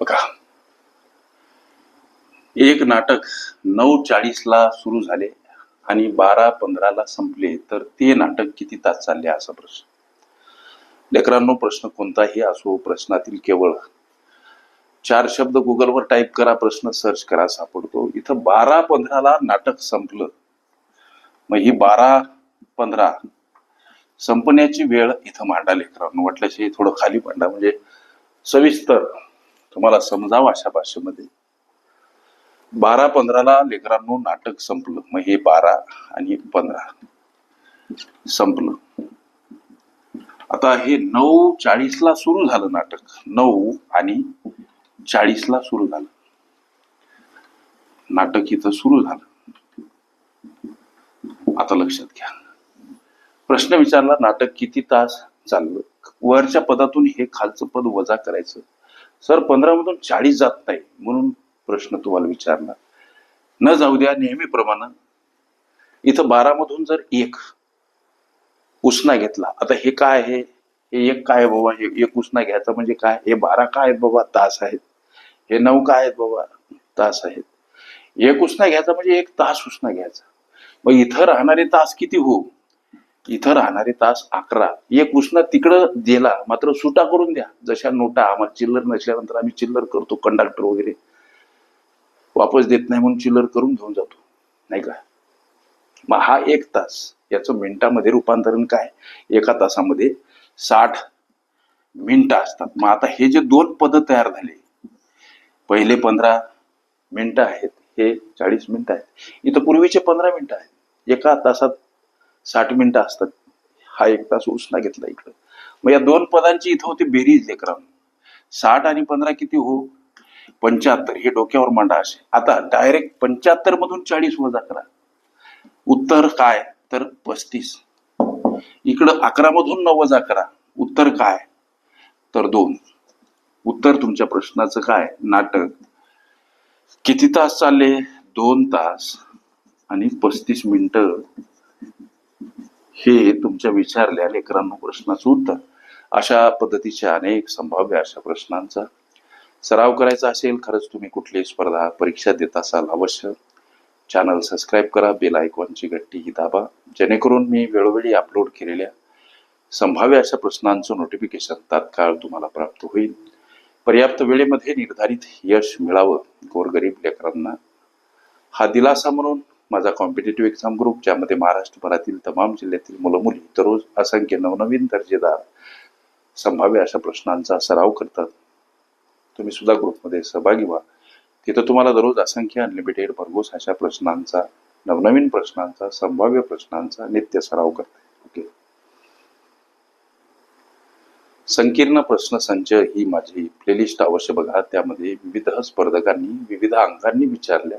बघा. एक नाटक नऊ चाळीसला सुरू झाले आणि बारा पंधराला संपले. तर ते नाटक किती तास चालले असा प्रश्न. लेकरांनो प्रश्न कोणताही असो प्रश्नातील केवळ चार शब्द गुगलवर टाईप करा प्रश्न सर्च करा सापडतो. इथं बारा पंधराला नाटक संपलं. मग ही बारा पंधरा संपण्याची वेळ इथं मांडा लेकरांनो. वाटल्याशी थोडं खाली मांडा. म्हणजे सविस्तर तुम्हाला समजावं अशा भाषेमध्ये? बारा पंधराला लेकरांनो नाटक संपलं. मग हे बारा आणि पंधरा संपलं. आता हे नऊ चाळीसला सुरू झालं नाटक. नऊ आणि चाळीसला सुरू झालं. नाटक इथं सुरू झालं. आता लक्षात घ्या. प्रश्न विचारला नाटक किती तास चाललं वरच्या पदातून हे खालचं पद वजा करायचं. सर पंधरा मधून चाळीस जात नाही म्हणून प्रश्न तुम्हाला विचारणार. न जाऊ द्या नेहमीप्रमाणे इथं बारा मधून जर एक उसना घेतला आता हे काय आहे? हे एक काय बाबा? हे एक उसना घ्यायचा म्हणजे काय? हे बारा काय आहेत बाबा? तास आहेत. हे नऊ काय आहेत बाबा? तास आहेत. एक उसना घ्यायचा म्हणजे एक तास उसना घ्यायचा. मग इथं राहणारे तास किती होऊ इथं राहणारे तास अकरा. एक उष्ण तिकडं दिला मात्र सुटा करून द्या. जशा नोटा आम्हाला चिल्लर नसल्यानंतर आम्ही चिल्लर करतो कंडक्टर वगैरे. वापस देत नाही म्हणून चिल्लर करून घेऊन जातो. नाही का? मग हा एक तास. याचं मिनिटामध्ये रूपांतरण काय? एका तासामध्ये साठ मिनिटं असतात. मग आता हे जे दोन पद तयार झाले पहिले पंधरा मिनिटं आहेत हे चाळीस मिनिटं आहेत. इथं पूर्वीचे पंधरा मिनिटं आहेत. एका तासात साठ मिनिटं असतात. हा एक तास उसना घेतला इकडं. मग या दोन पदांची इथं होती बेरीज लेकरांनो साठ आणि पंधरा किती हो? पंच्याहत्तर. हे डोक्यावर मांडा असे. आता डायरेक्ट पंच्याहत्तर मधून चाळीस वजा करा. उत्तर काय? तर पस्तीस. इकडं अकरा मधून न वजा करा. उत्तर काय? तर दोन. उत्तर तुमच्या प्रश्नाचं काय? नाटक. किती तास चालले? दोन तास. आणि पस्तीस मिनिटं. हे तुमच्या विचारल्या लेकरांनो प्रश्नाचं उत्तर. अशा पद्धतीच्या अनेक संभाव्य अशा प्रश्नांचा सराव करायचा असेल खरंच तुम्ही कुठलीही स्पर्धा परीक्षा देत असाल अवश्य. चॅनल सबस्क्राईब करा बेल आयकॉनची घट्टी ही दाबा. जेणेकरून मी वेळोवेळी अपलोड केलेल्या संभाव्य अशा प्रश्नांचं नोटिफिकेशन तात्काळ तुम्हाला प्राप्त होईल. पर्याप्त वेळेमध्ये निर्धारित यश मिळावं गोरगरीब लेकरांना हा दिलासा म्हणून माझा कॉम्पिटेटिव्ह एक्झाम ग्रुप ज्यामध्ये महाराष्ट्रभरातील तमाम जिल्ह्यातील मुलं मुली दररोज असंख्य नवनवीन दर्जेदार संभाव्य अशा प्रश्नांचा सराव करतात. तुम्ही सुद्धा ग्रुपमध्ये सहभागी व्हा. तिथं तुम्हाला दररोज असंख्य अनलिमिटेड भरघोस अशा प्रश्नांचा नवनवीन प्रश्नांचा संभाव्य प्रश्नांचा नित्य सराव करते. ओके? संकीर्ण प्रश्न संच ही माझी प्लेलिस्ट अवश्य बघा. त्यामध्ये विविध स्पर्धकांनी विविध अंकांनी विचारल्या.